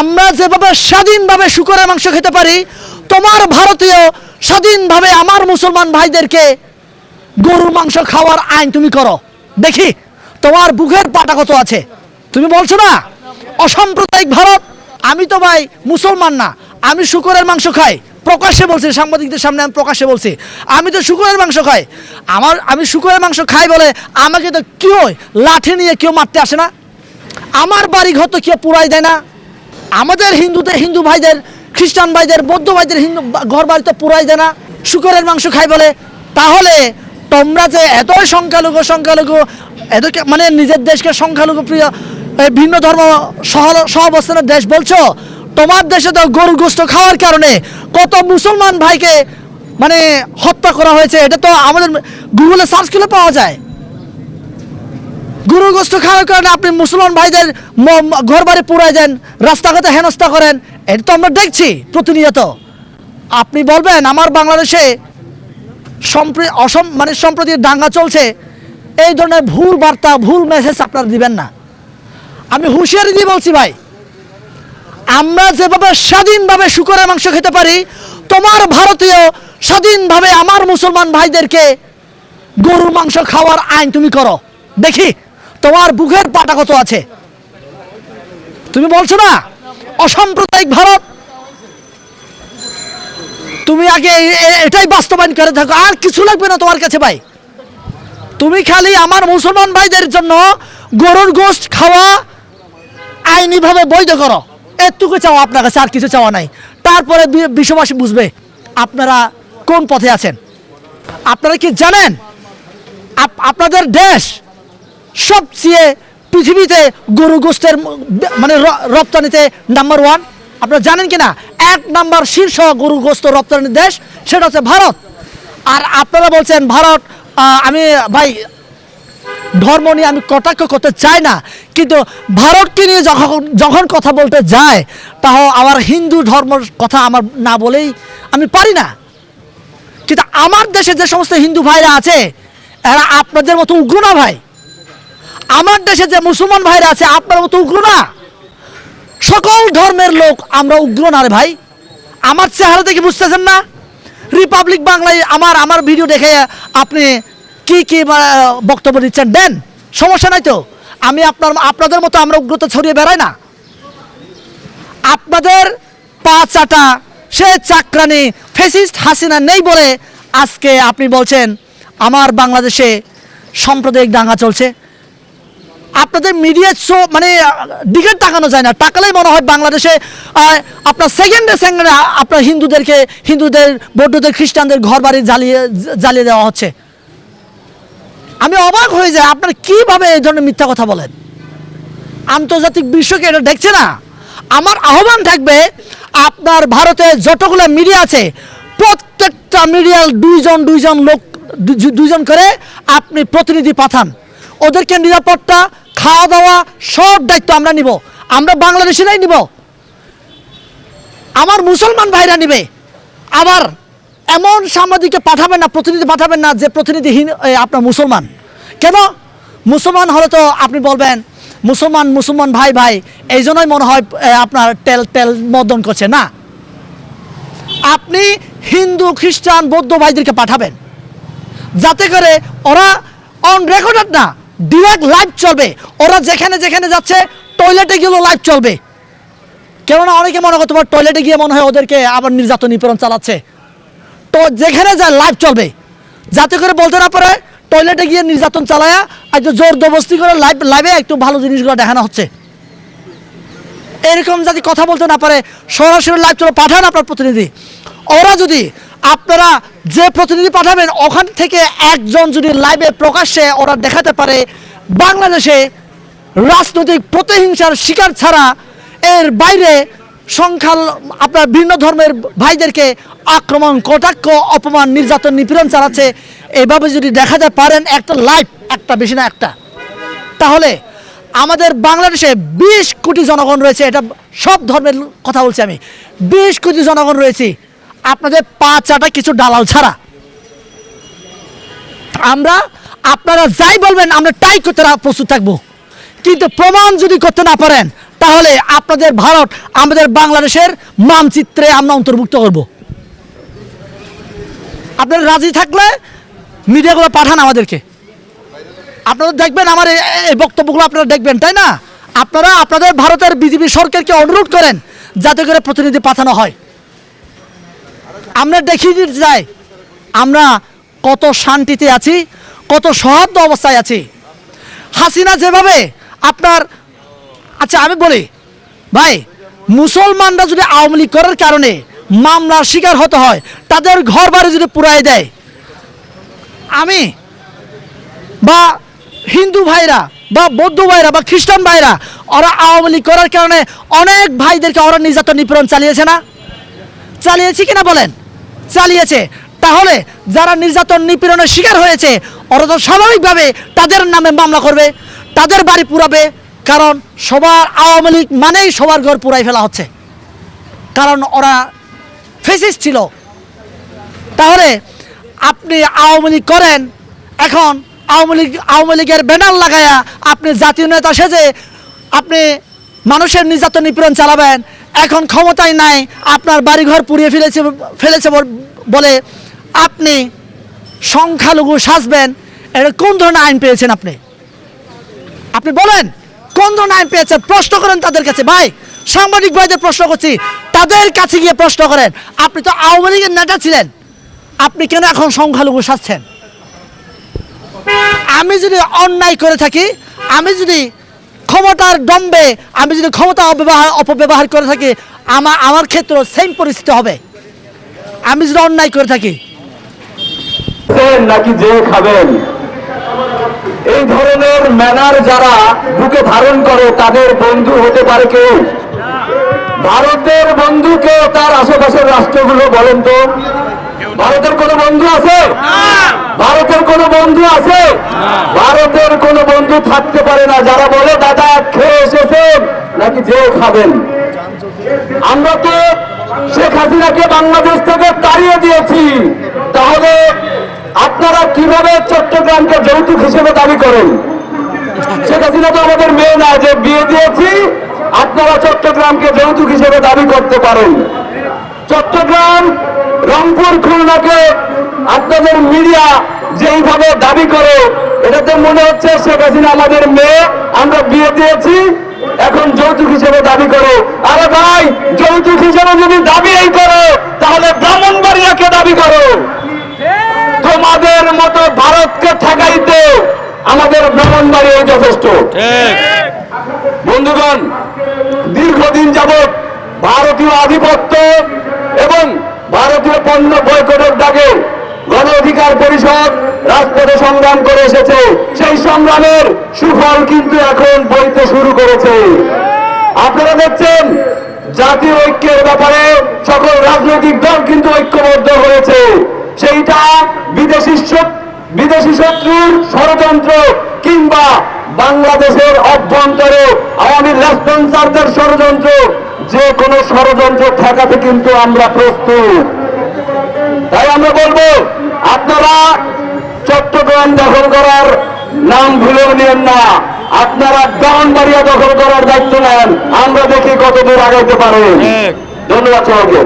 আমরা যেভাবে স্বাধীনভাবে শুকরের মাংস খেতে পারি, তোমার ভারতীয় স্বাধীনভাবে আমার মুসলমান ভাইদেরকে গরুর মাংস খাওয়ার আইন তুমি করো। দেখি, তোমার বুকের পাটা কত আছে? তুমি বলছো না? অসাম্প্রদায়িক ভারত, আমি তো ভাই মুসলমান না, আমি শুকরের মাংস খাই। প্রকাশ্যে বলছি, সাংবাদিকদের সামনে আমি প্রকাশ্যে বলছি, আমি তো শুকরের মাংস খাই। আমার, আমি শুকরের মাংস খাই বলে আমাকে তো কেউ লাঠি নিয়ে কেউ মারতে আসে না। আমার বাড়ি ঘর তো কেউ পুরাই দেয় না। আমাদের হিন্দুদের, হিন্দু ভাইদের, খ্রিস্টান ভাইদের, বৌদ্ধ ভাইদের হিন্দু ঘর বাড়িতে পুরাই দেয় না, শুকরের মাংস খাই বলে। তাহলে তোমরা যে এতই সংখ্যালঘু সংখ্যালঘু এত মানে নিজের দেশকে সংখ্যালঘু প্রিয় ভিন্ন ধর্ম সহ সহাবস্থানের দেশ বলছো, তোমার দেশে তো গরু গোস্ত খাওয়ার কারণে কত মুসলমান ভাইকে মানে হত্যা করা হয়েছে, এটা তো আমাদের গুগলে সার্চ করলে পাওয়া যায়। গরু গোস্ত খাওয়ার কারণে আপনি মুসলমান ভাইদের ঘর বাড়ি পুরাই দেন, রাস্তাঘাটে হেনস্থা করেন, এটা তো আমরা দেখছি প্রতিনিয়ত। আপনি বলবেন, আমার বাংলাদেশে অসম মানে সম্প্রতি দাঙ্গা চলছে, এই ধরনের ভুল বার্তা, ভুল মেসেজ আপনারা দিবেন না। আমি হুঁশিয়ারি দিয়ে বলছি ভাই, আমরা যেভাবে স্বাধীনভাবে শুকরের মাংস খেতে পারি, তোমার ভারতীয় স্বাধীনভাবে আমার মুসলমান ভাইদেরকে গরুর মাংস খাওয়ার আইন তুমি করো। দেখি। তোমার বুকের পাটা কত আছে? তুমি বলছো না? অসাম্প্রদায়িক ভারত। তুমি আগে এটাই বাস্তবায়ন করে থাকো। আর কিছু লাগবে না তোমার কাছে ভাই। তুমি খালি আমার মুসলমান ভাইদের জন্য গরুর গোশত খাওয়া আইনিভাবে বৈধ করো। এটুকু চাও আপনার কাছে, আর কিছু চাওয়া নাই। তারপরে বিশ্ববাসী বুঝবে আপনারা কোন পথে আছেন। আপনারা কি জানেন? আপ- আপনাদের দেশ সবচেয়ে পৃথিবীতে গরু গোস্তের মানে রপ্তানিতে নাম্বার ওয়ান আপনারা জানেন কি না এক নাম্বার শীর্ষ গরু গোস্ত রপ্তানির দেশ, সেটা হচ্ছে ভারত। আর আপনারা বলছেন, ভারত আমি, ভাই, ধর্ম নিয়ে আমি কটাক্ষ করতে চাই না। কিন্তু ভারতকে নিয়ে যখন যখন কথা বলতে যায়, তাও আমার হিন্দু ধর্মের কথা আমার না বলেই আমি পারি না। কিন্তু আমার দেশে যে সমস্ত হিন্দু ভাইরা আছে, এরা আপনাদের মতো উগ্র না, ভাই। আমার দেশে যে মুসলমান ভাইরা আছে, আপনার মতো উগ্র না? সকল ধর্মের লোক আমরা উগ্র না রে ভাই। আমার চেহারা দেখে বুঝতেছেন না? রিপাবলিক বাংলায় আমার আমার ভিডিও দেখে আপনি কি কি বক্তব্য দিচ্ছেন? দেন, সমস্যা নাই তো। আমি আপনার, আপনাদের মতো আমরা উগ্রতা ছড়িয়ে বেড়াই না। আপনাদের পা চাটা, সে চাকরানি ফেসিস্ট হাসিনা নেই বলে আজকে আপনি বলছেন, আমার বাংলাদেশে সাম্প্রদায়িক দাঙ্গা চলছে। আপনাদের মিডিয়া শো মানে আহ, দিকে তাকানো যায় না। তাকালেই মনে হয় বাংলাদেশে আপনার সেকেন্ডে সেকেন্ডে আপনার হিন্দুদেরকে হিন্দুদের বৌদ্ধদের খ্রিস্টানদের ঘর বাড়ি জ্বালিয়ে জ্বালিয়ে দেওয়া হচ্ছে। আমি অবাক হয়ে যাই আপনারা কীভাবে এই ধরনের মিথ্যা কথা বলেন? আন্তর্জাতিক বিশ্বকে এটা দেখছে না? আমার আহ্বান থাকবে আপনার ভারতে যতগুলো মিডিয়া আছে প্রত্যেকটা মিডিয়ার দুইজন দুইজন লোক দু- দুইজন করে আপনি প্রতিনিধি পাঠান। ওদেরকে নিরাপত্তা খাওয়া দাওয়া সব দায়িত্ব আমরা নিব। আমরা বাংলাদেশিরাই নিব। আমার মুসলমান ভাইরা নিবে। আবার এমন সাংবাদিককে পাঠাবেন না, প্রতিনিধি পাঠাবেন না যে প্রতিনিধি হিন- আপনার মুসলমান। কেন? মুসলমান হলে তো আপনি বলবেন, মুসলমান মুসলমান ভাই ভাই, এই জন্যই মনে হয় আপনার তেল তেল মদন করছে। না। আপনি হিন্দু, খ্রিস্টান, বৌদ্ধ ভাইদেরকে পাঠাবেন। যাতে করে ওরা অন রেকর্ডেড না ডিরেক্ট লাইভ চলবে। ওরা যেখানে যেখানে যাচ্ছে টয়লেটে গেলেও লাইভ চলবে। কেননা অনেকে মনে করতে পারে টয়লেটে গিয়ে মনে হয় ওদেরকে আবার নির্যাতন নিপীড়ন চালাচ্ছে। তো যেখানে যায় লাইভ চলবে। যাতে করে বলতে না পারে টয়লেটে গিয়ে নির্যাতন চালায়া একটু জোর দবস্তি করে লাইভ লাইভে একটু ভালো জিনিসগুলো দেখানো হচ্ছে। এরকম যদি কথা বলতে না পারে, সরাসরি লাইভ চলে পাঠান আপনার প্রতিনিধি। ওরা যদি আপনারা যে প্রতিনিধি পাঠাবেন, ওখান থেকে একজন যদি লাইভে প্রকাশ্যে ওরা দেখাতে পারে, বাংলাদেশে রাজনৈতিক প্রতিহিংসার শিকার ছাড়া এর বাইরে সংখ্যাল, আপনার ভিন্ন ধর্মের ভাইদেরকে আক্রমণ, কটাক্ষ, অপমান, নির্যাতন, নিপীড়ন চালাচ্ছে, এভাবে যদি দেখাতে পারেন, একটা লাইভ একটা বেশি না, একটা। তাহলে আমাদের বাংলাদেশে বিশ কোটি জনগণ রয়েছে, এটা সব ধর্মের কথা বলছি আমি। বিশ কোটি জনগণ রয়েছে। আপনাদের পা চাটা কিছু ডালাল ছাড়া। আমরা, আপনারা যাই বলবেন, আমরা তাই করতে প্রস্তুত থাকব। কিন্তু প্রমাণ যদি করতে না পারেন, তাহলে আপনাদের ভারত, আমাদের বাংলাদেশের মানচিত্রে আমরা অন্তর্ভুক্ত করব। আপনারা রাজি থাকলে মিডিয়াগুলো পাঠান আমাদেরকে। আপনারা দেখবেন আমার এই বক্তব্যগুলো আপনারা দেখবেন, তাই না? আপনারা আপনাদের ভারতের বিজেপি সরকারকে অনুরোধ করেন, যাতে করে প্রতিনিধি পাঠানো হয়। আমরা দেখিয়ে দিতে চাই, আমরা কত শান্তিতে আছি, কত সহদ্য অবস্থায় আছি। হাসিনা যেভাবে আপনার আচ্ছা আমি বলি, ভাই, মুসলমানরা যদি আওয়ামী লীগ করার কারণে মামলার শিকার হতে হয়, তাদের ঘর বাড়ি যদি পুরাই দেয়, আমি বা হিন্দু ভাইরা বা বৌদ্ধ ভাইরা বা খ্রিস্টান ভাইরা, ওরা আওয়ামী লীগ করার কারণে অনেক ভাইদেরকে ওরা নির্যাতন নিপীড়ন চালিয়েছে না? চালিয়েছি কিনা বলেন? চালিয়েছে। তাহলে যারা নির্যাতন নিপীড়নের শিকার হয়েছে, ওরা তো স্বাভাবিকভাবে তাদের নামে মামলা করবে, তাদের বাড়ি পুরাবে, কারণ সবার আওয়ামী লীগ মানেই সবার ঘর পুরাই ফেলা হচ্ছে। কারণ ওরা ফেসিস ছিল। তাহলে আপনি আওয়ামী লীগ করেন, এখন আওয়ামী লীগ আওয়ামী লীগের ব্যানার লাগায়া আপনি জাতীয় নেতা সেজে আপনি মানুষের নির্যাতন নিপীড়ন চালাবেন, এখন ক্ষমতায় নাই, আপনার বাড়িঘর পুড়িয়ে ফেলেছে ফেলেছে বল- আপনি সংখ্যালঘু সাজবেন। এটা কোন ধরনের আইন পেয়েছেন আপনি? আপনি বলেন, কোন ধরনের আইন পেয়েছেন? প্রশ্ন করেন তাদের কাছে। ভাই, সাংবাদিক ভাইদের প্রশ্ন করছি, তাদের কাছে গিয়ে প্রশ্ন করেন। আপনি তো আওয়ামী লীগের নেতা ছিলেন। আপনি কেন এখন সংখ্যালঘু সাজছেন? আমি যদি অন্যায় করে থাকি, আমি যদি ক্ষমতার দম্বে আমি যদি ক্ষমতা অব্যবহার, অপব্যবহার করে থাকি আমার আমার ক্ষেত্রে সেম পরিস্থিতি হবে। আমি যদি অন্যায় করে থাকি। নাকি যে খাবেন? এই ধরনের ম্যানার যারা বুকে ধারণ করে, তাদের বন্ধু হতে পারে কেউ? ভারতের বন্ধুকে তার আশেপাশের রাষ্ট্রগুলো বলেন তো? ভারতের কোনো বন্ধু আছে? ভারতের কোনো বন্ধু আছে? ভারতের কোনো বন্ধু থাকতে পারে না। যারা বলে, দাদা, খেয়ে এসেছেন, নাকি যে খাবেন? আমরা তো হাসিনাকে বাংলাদেশ থেকে তাড়িয়ে দিয়েছি। তাহলে আপনারা কীভাবে চট্টগ্রামকে যৌতুক হিসেবে দাবি করেন? শেখ হাসিনা তো আমাদের মেয়ে না, যে বিয়ে দিয়েছি, আপনারা চট্টগ্রামকে যৌতুক হিসেবে দাবি করতে পারেন। চট্টগ্রাম, রংপুর, খুলনাকে আপনাদের মিডিয়া যেইভাবে দাবি করে, এটাতে মনে হচ্ছে শেখ হাসিনা আমাদের মেয়ে, আমরা বিয়ে দিয়েছি। এখন যৌতুক হিসেবে দাবি করো। আরে ভাই যৌতুক হিসেবে যদি দাবি এই করো তাহলে ব্রাহ্মণবাড়িয়াকে দাবি করো। তোমাদের মতো ভারতকে ঠেকাইতে আমাদের ব্রাহ্মণবাড়িয়াই যথেষ্ট। বন্ধুগণ দীর্ঘদিন যাবৎ ভারতীয় আধিপত্য এবং ভারতীয় পণ্য বয়কটের দাগে গণ অধিকার পরিষদ রাজপথে সংগ্রাম করে এসেছে। সেই সংগ্রামের সুফল কিন্তু এখন বইতে শুরু করেছে। আপনারা দেখছেন, জাতীয় ঐক্যের ব্যাপারে সকল রাজনৈতিক দল কিন্তু ঐক্যবদ্ধ হয়েছে। সেইটা বিদেশি বিদেশি শত্রুর ষড়যন্ত্র কিংবা বাংলাদেশের অভ্যন্তরে আওয়ামী রেসপন্সারদের ষড়যন্ত্র, যে কোনো ষড়যন্ত্র ঠেকাতে কিন্তু আমরা প্রস্তুত। তাই আমরা বলব আপনারা চট্টগ্রাম দখল করার নাম ভুলেও নিয়েন না। আপনারা ব্রাহ্মণবাড়িয়া দখল করার দায়িত্ব নেন। আমরা দেখি কত দূর আগাইতে পারেন ধন্যবাদ সবাইকে।